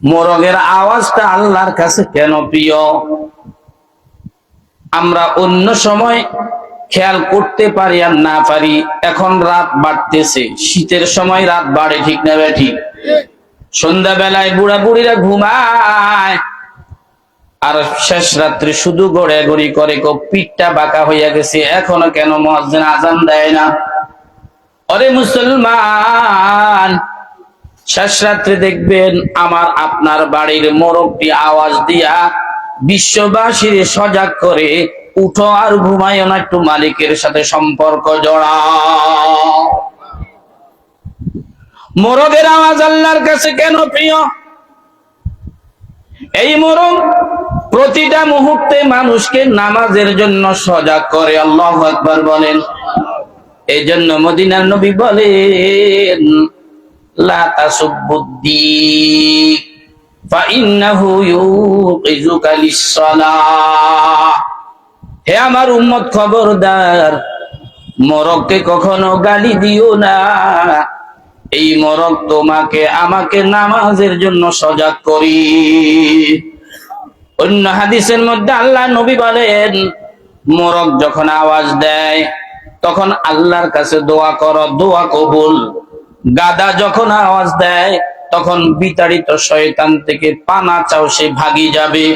মোরগের আওয়াজটা আল্লাহর কাছে কেন প্রিয়? আমরা অন্য সময় খেয়াল করতে পারি আর না পারি, এখন রাত বাড়তেছে। শীতের সময় রাত বাড়ে, ঠিক না বে ঠিক। সন্ধ্যাবেলায় বুড়া বুড়িরা ঘুমায়, আর শেষ রাত্রে শুধু গড়ে গড়ি করে, কো পিঠটা বাঁকা হইয়া গেছে। এখনও কেন মহাজন আজান দেয় না? অরে মুসলমান! শেষ রাত্রে দেখবেন আমার আপনার বাড়ির মোরগটি আওয়াজ দিয়া বিশ্ববাসীর সজাগ করে, উঠো আর ঘুমাইও না, একটু মালিকের সাথে সম্পর্ক জড়া মোরগের আওয়াজ আল্লাহর কাছে কেন প্রিয়? এই মোরগ প্রতিটা মুহূর্তে মানুষকে নামাজের জন্য সজাগ করে, আল্লাহ একবার বলেন। এই জন্য মদিনার নবী বলেন লা তাসুবুদ্দিক فإنه يوقظك للصلاة হে আমার উম্মত খবরদার মরককে কখনো গালি দিও না এই মরক তোমাকে আমাকে নামাজের জন্য সজাগ করি অন্য হাদিসের মধ্যে আল্লাহ নবী বলেন মোরগ যখন আওয়াজ দেয় তখন আল্লাহর কাছে দোয়া করো দোয়া কবুল গাদা যখন আওয়াজ দেয়, তখন বিতাড়িত শয়তান থেকে পানা চাও সে ভাগি যাবে।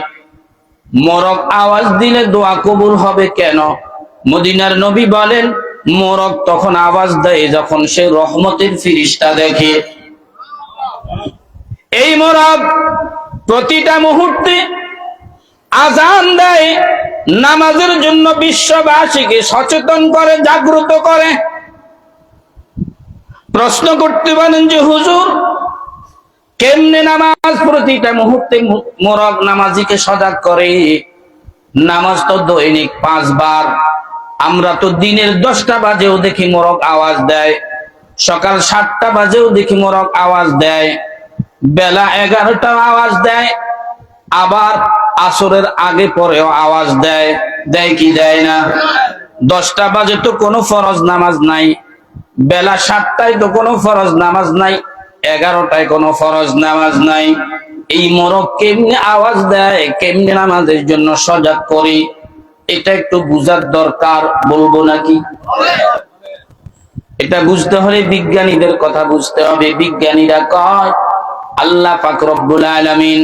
মোরগ আওয়াজ দিলে দোয়া কবুল হবে কেন? মদিনার নবী বলেন, মোরগ তখন আওয়াজ দেয় যখন সে রহমতের ফিরিস্তা দেখে। এই মোরগ প্রতিটা মুহূর্তে আজান দেয়, নামাজের জন্য বিশ্ববাসীকে সচেতন করে, জাগ্রত করে। প্রশ্ন করতে পারেন যে, হুজুর, কেমনে নামাজ প্রতিটা মুহূর্তে মোরগ নামাজিকে সজাগ করে। নামাজ তো দৈনিক পাঁচবার। আমরা তো দিনের দশটা বাজেও দেখি মোরগ আওয়াজ দেয়। সকাল সাতটা বাজেও দেখি মোরগ আওয়াজ দেয়। বেলা এগারোটা আওয়াজ দেয়। আবার আসরের আগে পরেও আওয়াজ দেয়। দেয় কি দেয় না? দশটা বাজে তো কোনো ফরজ নামাজ নাই। বেলা সাতটায় তো কোনো ফরজ নামাজ নাই, এগারোটায় কোনো ফরজ নামাজ নাই। এই মোরগ কেমনি আওয়াজ দেয়, কেমনে নামাজের জন্য সজাগ করি, এটা একটু বুঝার দরকার, বলব নাকি? এটা বুঝতে হলে বিজ্ঞানীদের কথা বুঝতে হবে। বিজ্ঞানীরা কয়, আল্লাহ পাক আলামিন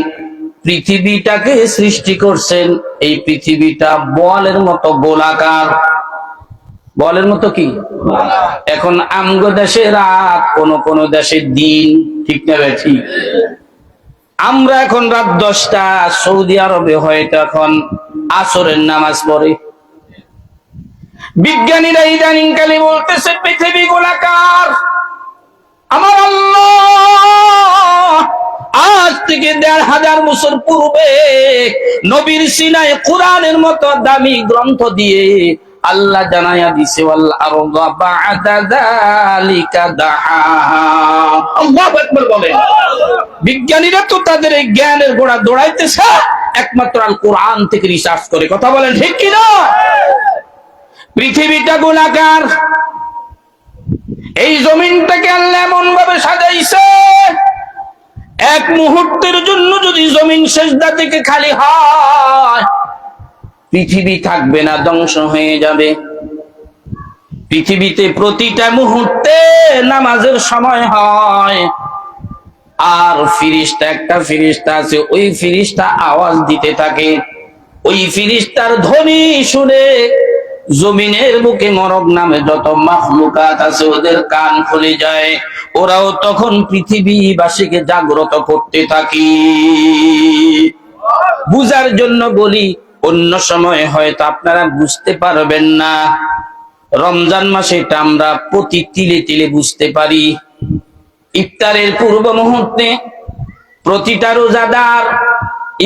পৃথিবীটাকে সৃষ্টি করছেন, এই পৃথিবীটা বলের মতো গোলাকার। বলের মতো কি? এখন আমগো দেশে রাত, কোন কোন দেশে দিন, ঠিক না ঠিক? আমরা এখন রাত দশটা, সৌদি আরবে হয়তো এখন আসরের নামাজ পড়ে। বিজ্ঞানীরা ইদানিং কালে বলতেছে, পৃথিবী গোলাকার। আমার আজ থেকে দেড় হাজার বছর পূর্বে নবীর সিনায় কোরআনের মতো দামি গ্রন্থ দিয়ে আল্লাহ জানাইয়া দিছে বিজ্ঞানীরা তো তাদের এই জ্ঞানের গোড়া দৌড়াইতেছে, একমাত্র আল কোরআন থেকে রিসার্চ করে। কথা বলেন ঠিক কি না? পৃথিবীটা গোলাকার এই জমিনটাকে আল্লাহ এমন ভাবে সাজাইছে, এক মুহূর্তের জন্য যদি জমিন শেষদা থেকে খালি হয় পৃথিবী থাকবে না, ধ্বংস হয়ে যাবে। পৃথিবীতে প্রতিটা মুহূর্তে নামাজের সময় হয়। আর ফিরিস্তা, একটা ফিরিস্তা আছে, ওই ফিরিস্তা আওয়াজ দিতে থাকে। ওই ফিরিস্তার ধ্বনি শুনে জমিনের বুকে মরক নামে যত মাহলুকাত আছে, ওদের কান খুলে যায়। ওরাও তখন পৃথিবীবাসীকে জাগ্রত করতে থাকি। বুঝার জন্য বলি অন্য সময় হয়তো আপনারা বুঝতে পারবেন না। রমজান মাসে এটা আমরা প্রতি তিলে তিলে বুঝতে পারি। ইফতারের পূর্ব মুহূর্তে প্রতিটা রোজাদার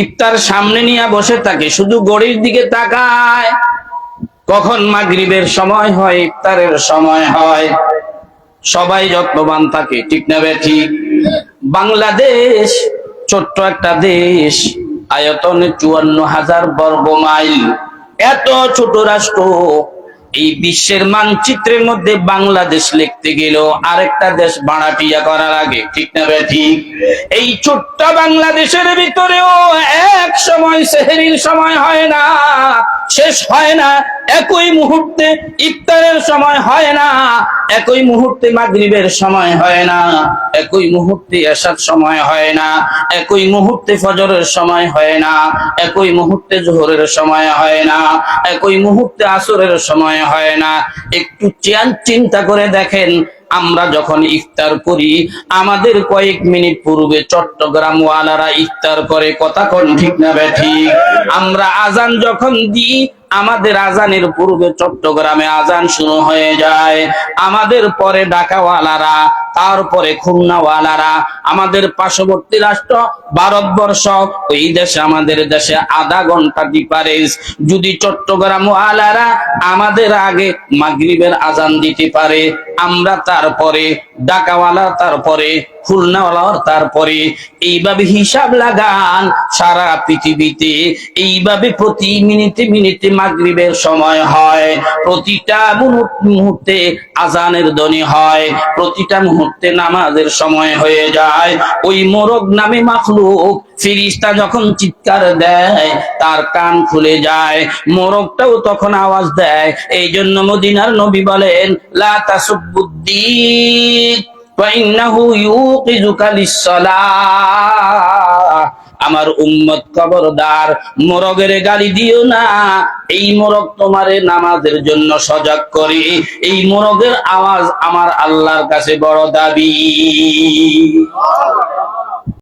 ইফতার সামনে নিয়ে বসে থাকে, শুধু গড়ির দিকে তাকায়। কখন মাগরিবের সময় হয়, ইফতারের সময় হয়, সবাই যত্নবান থাকে, ঠিক না ঠিক? বাংলাদেশ ছোট্ট একটা দেশ। আয়তনে চুয়ান্ন হাজার বর্গ মাইল এত ছোট রাষ্ট্র, এই বিশ্বের মানচিত্রের মধ্যে বাংলাদেশ লিখতে গেল আরেকটা দেশ ভাড়াটিয়া করার আগে ঠিক না ঠিক। এই ছোট্ট বাংলাদেশের ভিতরেও এক সময় সেহেরির সময় হয় না। শেষ হয় না। একই মুহূর্তে ইফতারের সময় হয় না। একই মুহূর্তে মাগরিবের সময় হয় না। একই মুহূর্তে এসার সময় হয় না। একই মুহূর্তে ফজরের সময় হয় না। একই মুহূর্তে জোহরের সময় হয় না। একই মুহূর্তে আসরের সময় হয় না। একটু চিন্তা করে দেখেন আমরা যখন ইফতার করি, আমাদের কয়েক মিনিট পূর্বে চট্টগ্রাম ওয়ালারা ইফতার করে, কথা কোন ঠিক না ব্যাঠিক আমরা আজান যখন দিই আমাদের আজানের পূর্বে চট্টগ্রামে আজান শুরু হয়ে যায়। আমাদের পরে ঢাকাওয়ালারা, তারপরে খুলনাওয়ালারা, আমাদের পার্শ্ববর্তী রাষ্ট্র, ভারতবর্ষ ওই দেশে আমাদের দেশে আধা ঘণ্টা ডিফারেন্স যদি চট্টগ্রাম ওয়ালারা আমাদের আগে মাগরিবের আজান দিতে পারে, আমরা তারপরে ঢাকাওয়ালা তারপরে, খুলনাওয়ালার তারপরে, এইভাবে হিসাব লাগান সারা পৃথিবীতে। এইভাবে প্রতি মিনিটে মিনিটে মাগরিবের সময় হয়। প্রতিটা মুহূর্তে আজানের ধ্বনি হয়। প্রতিটা মুহূর্তে নামাজের সময় হয়ে যায়। ওই মোরগ নামে মাখলুক ফিরিস্তা যখন চিৎকার দেয়, তার কান খুলে যায়। মোরগটাও তখন আওয়াজ দেয়। এই জন্য মদিনার নবী বলেন, লা তাসুবুদ্দিন فإنه يوقظك للصلاة আমার উম্মত খবরদার মোরগের গালি দিও না এই মোরগ তোমারে নামাজের জন্য সজাগ করে এই মোরগের আওয়াজ আমার আল্লাহর কাছে বড় দাবি